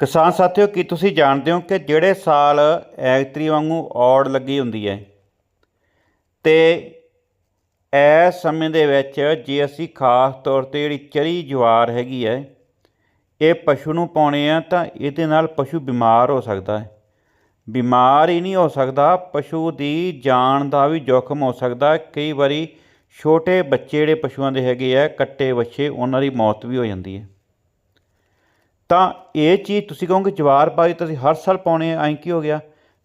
ਕਿਸਾਨ ਸਾਥੀਓ, ਕੀ ਤੁਸੀਂ ਜਾਣਦੇ ਹੋ ਕਿ ਜਿਹੜੇ ਸਾਲ ਐਗਤਰੀ ਵਾਂਗੂ ਔੜ ਲੱਗੀ ਹੁੰਦੀ ਹੈ ਤੇ ਇਸ ਸਮੇਂ ਦੇ ਵਿੱਚ ਜੇ ਅਸੀਂ ਖਾਸ ਤੌਰ ਤੇ ਜਿਹੜੀ ਚਰੀ ਜਵਾਰ ਹੈਗੀ ਹੈ, ਇਹ ਪਸ਼ੂ ਨੂੰ ਪਾਉਣੇ ਆ ਤਾਂ ਇਹਦੇ ਨਾਲ ਪਸ਼ੂ ਬਿਮਾਰ ਹੋ ਸਕਦਾ ਹੈ। ਬਿਮਾਰ ਹੀ ਨਹੀਂ ਹੋ ਸਕਦਾ, ਪਸ਼ੂ ਦੀ ਜਾਨ ਦਾ ਵੀ ਜੋਖਮ ਹੋ ਸਕਦਾ ਕਈ ਵਾਰੀ ਛੋਟੇ ਬੱਚੇ ਜਿਹੜੇ ਪਸ਼ੂਆਂ ਦੇ ਹੈਗੇ ਆ, ਕੱਟੇ ਵੱਛੇ, ਉਹਨਾਂ ਦੀ ਮੌਤ ਵੀ ਹੋ ਜਾਂਦੀ ਹੈ। ਤਾਂ ਇਹ ਚੀਜ਼ ਤੁਸੀਂ ਕਹੋਗੇ ਜਵਾਰ ਪਾਈ ਤੁਸੀਂ ਹਰ ਸਾਲ ਪਾਉਣੇ ਐਂ ਕੀ ਹੋ ਗਿਆ?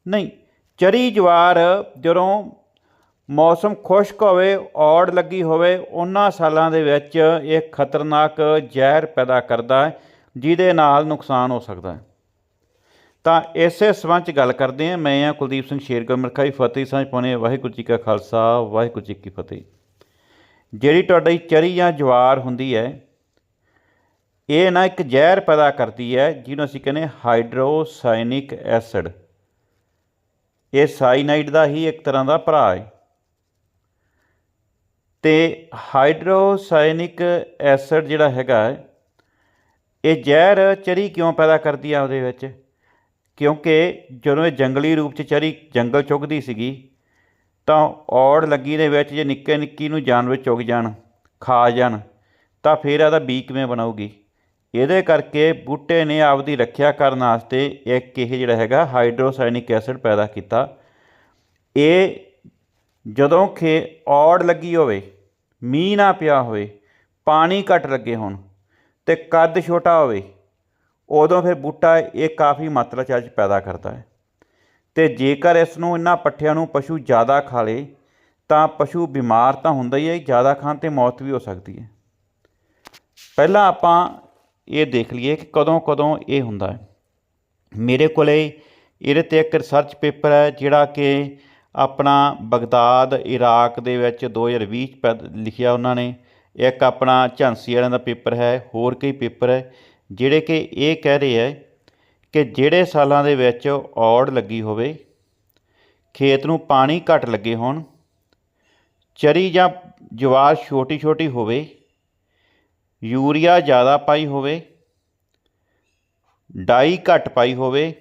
ਨਹੀਂ, ਚਰੀ ਜਵਾਰ ਜਦੋਂ ਮੌਸਮ ਖੁਸ਼ਕ ਹੋਵੇ, ਔੜ ਲੱਗੀ ਹੋਵੇ, ਉਹਨਾਂ ਸਾਲਾਂ ਦੇ ਵਿੱਚ ਇਹ ਖਤਰਨਾਕ ਜ਼ਹਿਰ ਪੈਦਾ ਕਰਦਾ ਹੈ, ਜਿਹਦੇ ਨਾਲ ਨੁਕਸਾਨ ਹੋ ਸਕਦਾ ਹੈ। ਤਾਂ ਇਸੇ ਸਬੰਧ 'ਚ ਗੱਲ ਕਰਦੇ ਹਾਂ। ਮੈਂ ਆ ਕੁਲਦੀਪ ਸਿੰਘ ਸ਼ੇਰਗੜ ਮਰਖਾਈ ਫਤਿਹ ਸਾਂਝ ਪਾਉਣੇ ਵਾਹਿਗੁਰੂ ਜੀ ਕਾ ਖਾਲਸਾ, ਵਾਹਿਗੁਰੂ ਜੀ ਕੀ ਫਤਿਹ। ਜਿਹੜੀ ਤੁਹਾਡੀ ਚਰੀ ਜਾਂ ਜਵਾਰ ਹੁੰਦੀ ਹੈ ਇਹ ਨਾ ਇੱਕ ਜ਼ਹਿਰ ਪੈਦਾ ਕਰਦੀ ਹੈ, ਜਿਹਨੂੰ ਅਸੀਂ ਕਹਿੰਦੇ ਹਾਈਡਰੋਸਾਇਨਿਕ ਐਸਿਡ। ਇਹ ਸਾਈਨਾਈਡ ਦਾ ਹੀ ਇੱਕ ਤਰ੍ਹਾਂ ਦਾ ਭਰਾ ਹੈ। ਤੇ ਹਾਈਡਰੋਸਾਇਨਿਕ ਐਸਿਡ ਜਿਹੜਾ ਹੈਗਾ ਇਹ ਜ਼ਹਿਰ ਚਰੀ ਕਿਉਂ ਪੈਦਾ ਕਰਦੀ ਆ ਉਹਦੇ ਵਿੱਚ? ਕਿਉਂਕਿ ਜਦੋਂ ਇਹ ਜੰਗਲੀ ਰੂਪ 'ਚ ਚਰੀ ਜੰਗਲ ਚੁਗਦੀ ਸੀਗੀ, ਤਾਂ ਔੜ ਲੱਗੀ ਦੇ ਵਿੱਚ ਜੇ ਨਿੱਕੇ ਨਿੱਕੀ ਨੂੰ ਜਾਨਵਰ ਚੁਗ ਜਾਣ, ਖਾ ਜਾਣ, ਤਾਂ ਫਿਰ ਇਹਦਾ ਬੀ ਕਿਵੇਂ ਬਣਾਉਗੀ ਇਹਦੇ ਕਰਕੇ ਬੂਟੇ ਨੇ ਆਪਦੀ ਰੱਖਿਆ ਕਰਨ ਵਾਸਤੇ ਇੱਕ ਇਹ ਜਿਹੜਾ ਹੈਗਾ ਹਾਈਡਰੋਸਾਇਨਿਕ ਐਸਿਡ ਪੈਦਾ ਕੀਤਾ। ਇਹ ਜਦੋਂ ਖੇ ਔੜ ਲੱਗੀ ਹੋਵੇ, ਮੀਂਹ ਨਾ ਪਿਆ ਹੋਵੇ, ਪਾਣੀ ਘੱਟ ਲੱਗੇ ਹੋਣ ਤੇ ਕੱਦ ਛੋਟਾ ਹੋਵੇ, ਉਦੋਂ ਫਿਰ ਬੂਟਾ ਇਹ ਕਾਫੀ ਮਾਤਰਾ 'ਚ ਅੱਜ ਪੈਦਾ ਕਰਦਾ ਹੈ। ਤੇ ਜੇਕਰ ਇਸ ਨੂੰ ਇਹਨਾਂ ਪੱਠਿਆਂ ਨੂੰ ਪਸ਼ੂ ਜ਼ਿਆਦਾ ਖਾ ਲੇ, ਤਾਂ ਪਸ਼ੂ ਬਿਮਾਰ ਤਾਂ ਹੁੰਦਾ ਹੀ ਹੈ, ਜ਼ਿਆਦਾ ਖਾਣ ਤੇ ਮੌਤ ਵੀ ਹੋ ਸਕਦੀ ਹੈ। ਪਹਿਲਾਂ ਆਪਾਂ ਇਹ ਦੇਖ ਲਈਏ ਕਿ ਕਦੋਂ ਕਦੋਂ ਇਹ ਹੁੰਦਾ ਹੈ। ਮੇਰੇ ਕੋਲੇ ਇਹਦੇ ਤੇ ਇੱਕ ਰਿਸਰਚ ਪੇਪਰ ਹੈ, ਜਿਹੜਾ ਕਿ ਆਪਣਾ ਬਗਦਾਦ, ਇਰਾਕ ਦੇ ਵਿੱਚ 2020 ਚ ਪੈ- ਲਿਖਿਆ ਉਹਨਾਂ ਨੇ। ਇੱਕ ਆਪਣਾ ਝਾਂਸੀ ਵਾਲਿਆਂ ਦਾ ਪੇਪਰ ਹੈ, ਹੋਰ ਕਈ ਪੇਪਰ ਹੈ, ਜਿਹੜੇ ਕਿ ਇਹ ਕਹਿ ਰਹੇ ਹੈ ਕਿ ਜਿਹੜੇ ਸਾਲਾਂ ਦੇ ਵਿੱਚ ਔੜ ਲੱਗੀ ਹੋਵੇ, ਖੇਤ ਨੂੰ ਪਾਣੀ ਘੱਟ ਲੱਗੇ ਹੋਣ, ਚਰੀ ਜਾਂ ਜਵਾਰ ਛੋਟੀ ਛੋਟੀ ਹੋਵੇ, ਯੂਰੀਆ ਜ਼ਿਆਦਾ ਪਾਈ ਹੋਵੇ ਡਾਈ ਘੱਟ ਪਾਈ ਹੋਵੇ।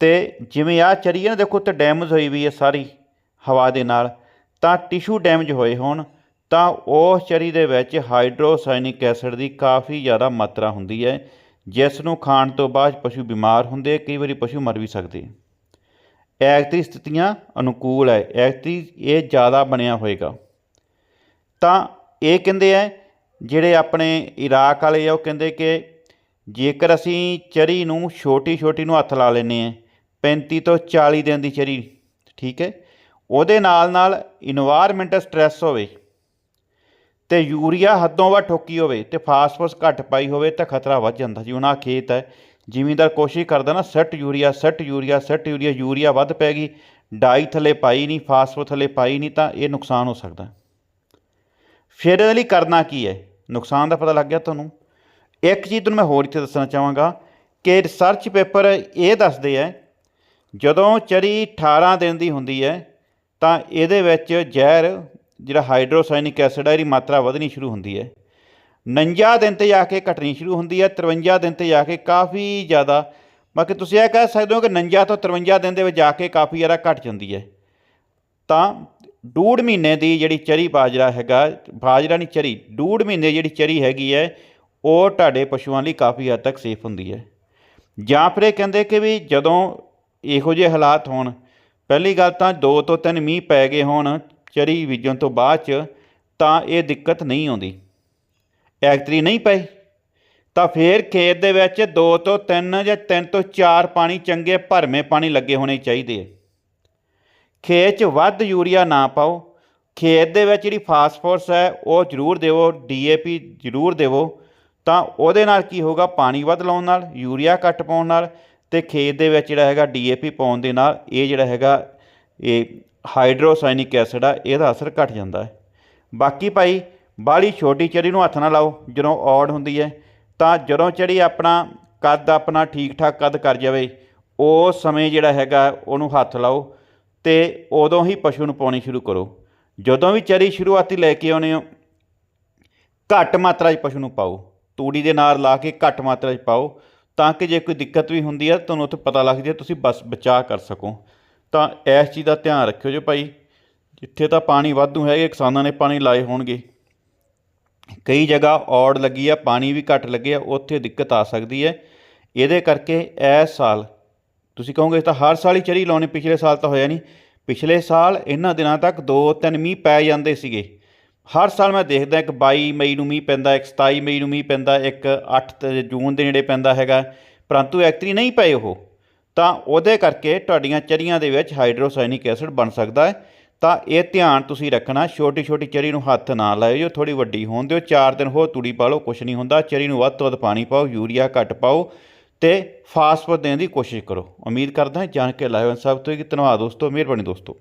ਤੇ ਜਿਵੇਂ ਆ ਚਰੀ ਨਾ, ਦੇਖੋ ਤੇ ਡੈਮੇਜ ਹੋਈ ਵੀ ਹੈ ਸਾਰੀ ਹਵਾ ਦੇ ਨਾਲ, ਤਾਂ ਟਿਸ਼ੂ ਡੈਮੇਜ ਹੋਏ ਹੋਣ, ਤਾਂ ਉਸ ਚਰੀ ਦੇ ਵਿੱਚ ਹਾਈਡਰੋਸਾਇਨਿਕ ਐਸਿਡ ਦੀ ਕਾਫੀ ਜ਼ਿਆਦਾ ਮਾਤਰਾ ਹੁੰਦੀ ਹੈ, ਜਿਸ ਨੂੰ ਖਾਣ ਤੋਂ ਬਾਅਦ ਪਸ਼ੂ ਬਿਮਾਰ ਹੁੰਦੇ ਕਈ ਵਾਰੀ ਪਸ਼ੂ ਮਰ ਵੀ ਸਕਦੇ ਐਗਤਰੀ ਸਥਿਤੀਆਂ ਅਨੁਕੂਲ ਹੈ ਐਗਤਰੀ ਇਹ ਜ਼ਿਆਦਾ ਬਣਿਆ ਹੋਏਗਾ। ਤਾਂ ਇਹ ਕਹਿੰਦੇ ਆ, ਜਿਹੜੇ ਆਪਣੇ ਇਰਾਕ ਵਾਲੇ ਆ, ਉਹ ਕਹਿੰਦੇ ਕਿ ਜੇਕਰ ਅਸੀਂ ਚਰੀ ਨੂੰ ਛੋਟੀ ਛੋਟੀ ਨੂੰ ਹੱਥ ਲਾ ਲੈਨੇ ਆ 35 ਤੋਂ 40 ਦਿਨ ਦੀ ਚਰੀ, ਠੀਕ ਹੈ? ਉਹਦੇ ਨਾਲ ਨਾਲ ਇਨਵਾਇਰਮੈਂਟਲ ਸਟ੍ਰੈਸ ਹੋਵੇ ਤੇ ਯੂਰੀਆ ਹੱਦੋਂ ਵੱਧ ਠੋਕੀ ਹੋਵੇ ਤੇ ਫਾਸਫੋਰਸ ਘੱਟ ਪਾਈ ਹੋਵੇ ਤਾਂ ਖਤਰਾ ਵੱਧ ਜਾਂਦਾ। ਜੀ ਉਹਨਾਂ ਖੇਤ ਹੈ, ਜ਼ਿਮੀਂਦਾਰ ਕੋਸ਼ਿਸ਼ ਕਰਦਾ ਨਾ, ਸੱਟ ਯੂਰੀਆ ਸੱਟ ਯੂਰੀਆ ਸੱਟ ਯੂਰੀਆ ਯੂਰੀਆ ਵੱਧ ਪੈ ਗਈ, ਡਾਈ ਥੱਲੇ ਪਾਈ ਨਹੀਂ ਫਾਸਫੋ ਥੱਲੇ ਪਾਈ ਨਹੀਂ ਤਾਂ ਇਹ ਨੁਕਸਾਨ ਹੋ ਸਕਦਾ। ਫਿਰ ਇਹਦੇ ਲਈ ਕਰਨਾ ਕੀ ਹੈ? ਨੁਕਸਾਨ ਦਾ ਪਤਾ ਲੱਗ ਗਿਆ ਤੁਹਾਨੂੰ? ਇੱਕ ਚੀਜ਼ ਤੁਹਾਨੂੰ ਮੈਂ ਹੋਰ ਇੱਥੇ ਦੱਸਣਾ ਚਾਹਾਂਗਾ ਕਿ ਰਿਸਰਚ ਪੇਪਰ ਇਹ ਦੱਸਦੇ ਹੈ ਜਦੋਂ ਚਰੀ 18 ਦਿਨ ਦੀ ਹੁੰਦੀ ਹੈ, ਤਾਂ ਇਹਦੇ ਵਿੱਚ ਜ਼ਹਿਰ, ਜਿਹੜਾ ਹਾਈਡਰੋਸਾਇਨਿਕ ਐਸਿਡ ਹੈ ਇਹਦੀ ਮਾਤਰਾ ਵਧਣੀ ਸ਼ੁਰੂ ਹੁੰਦੀ ਹੈ। 49 ਦਿਨ ਤੇ ਜਾ ਕੇ ਘਟਣੀ ਸ਼ੁਰੂ ਹੁੰਦੀ ਹੈ 53 ਦਿਨ ਤੇ ਜਾ ਕੇ ਕਾਫੀ ਜ਼ਿਆਦਾ, ਬਾਕੀ ਤੁਸੀਂ ਇਹ ਕਹਿ ਸਕਦੇ ਹੋ ਕਿ 49 ਤੋਂ 53 ਦਿਨ ਦੇ ਵਿੱਚ ਜਾ ਕੇ ਕਾਫੀ ਜ਼ਿਆਦਾ ਘਟ ਜਾਂਦੀ ਹੈ। ਤਾਂ ਡੂਢ ਮਹੀਨੇ ਦੀ ਜਿਹੜੀ ਚਰੀ ਬਾਜਰਾ ਹੈਗਾ, ਬਾਜਰਾ ਨਹੀਂ, ਚਰੀ, ਡੂਢ ਮਹੀਨੇ ਜਿਹੜੀ ਚਰੀ ਹੈਗੀ ਹੈ ਉਹ ਤੁਹਾਡੇ ਪਸ਼ੂਆਂ ਲਈ ਕਾਫੀ ਹੱਦ ਤੱਕ ਸੇਫ ਹੁੰਦੀ ਹੈ। ਜਾਂ ਫਿਰ ਇਹ ਕਹਿੰਦੇ ਕਿ ਵੀ ਜਦੋਂ ਇਹੋ ਜਿਹੇ ਹਾਲਾਤ ਹੋਣ, ਪਹਿਲੀ ਗੱਲ ਤਾਂ 2 ਤੋਂ 3 ਮੀਂਹ ਪੈ ਗਏ ਹੋਣ ਚਰੀ ਬੀਜਣ ਤੋਂ ਬਾਅਦ ਚ, ਤਾਂ ਇਹ ਦਿੱਕਤ ਨਹੀਂ ਆਉਂਦੀ। ਐਗਤਰੀ ਨਹੀਂ ਪਈ। ਤਾਂ ਫੇਰ ਖੇਤ ਦੇ ਵਿੱਚ 2 ਤੋਂ 3 ਜਾਂ 3 ਤੋਂ 4 ਪਾਣੀ ਚੰਗੇ ਭਰਮੇ ਪਾਣੀ ਲੱਗੇ ਹੋਣੇ ਚਾਹੀਦੇ ਆ। ਖੇਤ 'ਚ ਵੱਧ ਯੂਰੀਆ ਨਾ ਪਾਓ। ਖੇਤ ਦੇ ਵਿੱਚ ਜਿਹੜੀ ਫਾਸਫੋਰਸ ਹੈ, ਉਹ ਜ਼ਰੂਰ ਦੇਵੋ ਡੀਏਪੀ ਜ਼ਰੂਰ ਦੇਵੋ। ਤਾਂ ਉਹਦੇ ਨਾਲ ਕੀ ਹੋਗਾ ਪਾਣੀ ਵੱਧ ਲਾਉਣ ਨਾਲ, ਯੂਰੀਆ ਘੱਟ ਪਾਉਣ ਨਾਲ ਤੇ ਖੇਤ ਦੇ ਵਿੱਚ ਜਿਹੜਾ ਹੈਗਾ ਡੀਏਪੀ ਪਾਉਣ ਦੇ ਨਾਲ ਇਹ ਜਿਹੜਾ ਹੈਗਾ ਇਹ ਹਾਈਡਰੋਸਾਇਨਿਕ ਐਸਿਡ ਆ, ਇਹਦਾ ਅਸਰ ਘਟ ਜਾਂਦਾ ਹੈ। ਬਾਕੀ ਭਾਈ, ਬਾਹਲੀ ਛੋਟੀ ਚਰੀ ਨੂੰ ਹੱਥ ਨਾ ਲਾਓ, ਜਦੋਂ ਔੜ ਹੁੰਦੀ ਹੈ, ਤਾਂ ਜਦੋਂ ਚੜੀ ਆਪਣਾ ਕੱਦ ਆਪਣਾ ਠੀਕ ਠਾਕ ਕੱਦ ਕਰ ਜਾਵੇ ਉਸ ਸਮੇਂ ਜਿਹੜਾ ਹੈਗਾ ਉਹਨੂੰ ਹੱਥ ਲਾਓ ਤੇ ਉਦੋਂ ਹੀ ਪਸ਼ੂ ਨੂੰ ਪਾਉਣੀ ਸ਼ੁਰੂ ਕਰੋ। ਜਦੋਂ ਵੀ ਚਰੀ ਸ਼ੁਰੂਆਤੀ ਲੈ ਕੇ ਆਉਨੇ ਹੋ, ਘੱਟ ਮਾਤਰਾ 'ਚ ਪਸ਼ੂ ਨੂੰ ਪਾਓ। ਤੂੜੀ ਦੇ ਨਾਲ ਲਾ ਕੇ ਘੱਟ ਮਾਤਰਾ 'ਚ ਪਾਓ, ਤਾਂ ਕਿ ਜੇ ਕੋਈ ਦਿੱਕਤ ਵੀ ਹੁੰਦੀ ਹੈ ਤੁਹਾਨੂੰ ਉੱਥੇ ਪਤਾ ਲੱਗ ਜਾਏ ਤੁਸੀਂ ਬਸ ਬਚਾਅ ਕਰ ਸਕੋ। ਤਾਂ ਇਸ ਚੀਜ਼ ਦਾ ਧਿਆਨ ਰੱਖਿਓ ਜੀ ਭਾਈ, ਜਿੱਥੇ ਤਾਂ ਪਾਣੀ ਵਾਧੂ ਹੈਗੇ, ਕਿਸਾਨਾਂ ਨੇ ਪਾਣੀ ਲਾਏ ਹੋਣਗੇ। ਕਈ ਜਗ੍ਹਾ ਔੜ ਲੱਗੀ ਆ, ਪਾਣੀ ਵੀ ਘੱਟ ਲੱਗੇ ਆ, ਉੱਥੇ ਦਿੱਕਤ ਆ ਸਕਦੀ ਹੈ। ਇਹਦੇ ਕਰਕੇ ਇਸ ਸਾਲ, ਤੁਸੀਂ ਕਹੋਗੇ ਤਾਂ ਹਰ ਸਾਲ ਹੀ ਚਰੀ ਲਾਉਣੀ, ਪਿਛਲੇ ਸਾਲ ਤਾਂ ਹੋਇਆ ਨਹੀਂ। ਪਿਛਲੇ ਸਾਲ ਇਹਨਾਂ ਦਿਨਾਂ ਤੱਕ ਦੋ ਤਿੰਨ ਮੀਂਹ ਪੈ ਜਾਂਦੇ ਸੀਗੇ। ਹਰ ਸਾਲ ਮੈਂ ਦੇਖਦਾ ਇੱਕ 22 ਮਈ ਨੂੰ ਮੀਂਹ ਪੈਂਦਾ, ਇੱਕ 27 ਮਈ ਨੂੰ ਮੀਂਹ ਪੈਂਦਾ, ਇੱਕ 8 ਜੂਨ ਦੇ ਨੇੜੇ ਪੈਂਦਾ ਹੈਗਾ। ਪਰੰਤੂ ਐਕਚੁਅਲੀ ਨਹੀਂ ਪਏ ਉਹ। ਤਾਂ ਉਹਦੇ ਕਰਕੇ ਤੁਹਾਡੀਆਂ ਚਰੀਆਂ ਦੇ ਵਿੱਚ ਹਾਈਡਰੋਸਾਇਨਿਕ ਐਸਿਡ ਬਣ ਸਕਦਾ ਹੈ। ਤਾਂ ਇਹ ਧਿਆਨ ਤੁਸੀਂ ਰੱਖਣਾ ਛੋਟੀ ਛੋਟੀ ਚਰੀ ਨੂੰ ਹੱਥ ਨਾ ਲਾਇਓ, ਜੋ ਥੋੜੀ ਵੱਡੀ ਹੋਣ ਦਿਓ। 4 ਦਿਨ ਹੋਰ ਤੂੜੀ ਪਾ ਲਓ, ਕੁਛ ਨਹੀਂ ਹੁੰਦਾ। ਚਰੀ ਨੂੰ ਵੱਧ ਤੋਂ ਵੱਧ ਪਾਣੀ ਪਾਓ, ਯੂਰੀਆ ਘੱਟ ਪਾਓ ਤੇ ਫਾਸਫੋਰਸ ਦੇਣ ਦੀ ਕੋਸ਼ਿਸ਼ ਕਰੋ। ਉਮੀਦ ਕਰਦਾ ਹਾਂ ਜਾਣ ਕੇ ਲਾਇਓ। ਸਭ ਤੋਂ ਕਿ ਧੰਨਵਾਦ ਦੋਸਤੋ, ਮਿਹਰਬਾਨੀ ਦੋਸਤੋ।